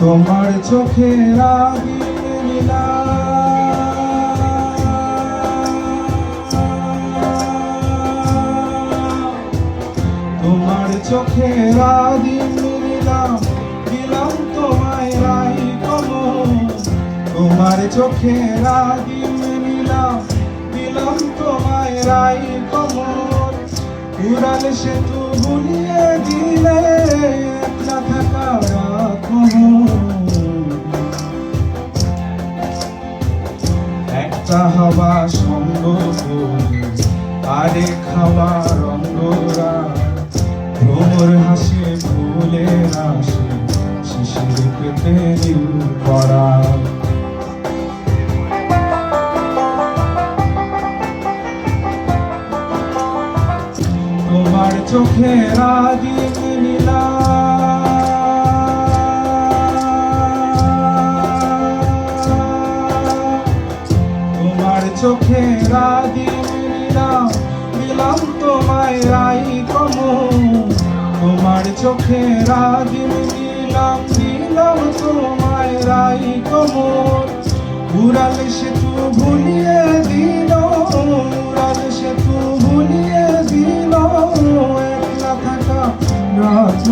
তোমার চোখে তোমার চোখে রাগি নীলাম। দিলাম তোমায় রাই কমল। তোমার চোখে রাগি নীলাম। দিলাম তোমায় রাই কমল। উড়াল সেতু ভুলিয়ে দিলে হওয়া সঙ্গ করে আরে খাওয়ার অঙ্গরা ভ্রমর হাসে ফুলের হাসে শিশির পেতে পড়া। তোমার চোখে রাগি চোখে রাগি নিলাম মিলাম তোমায় রাই কম। তোমার চোখে রাগি নিলাম দিলাম তোমায় রাই কম। উড়াল সেতু ভুলিয়ে দিল, উড়াল সেতু ভুলিয়ে দিল, একলা থাকা রাত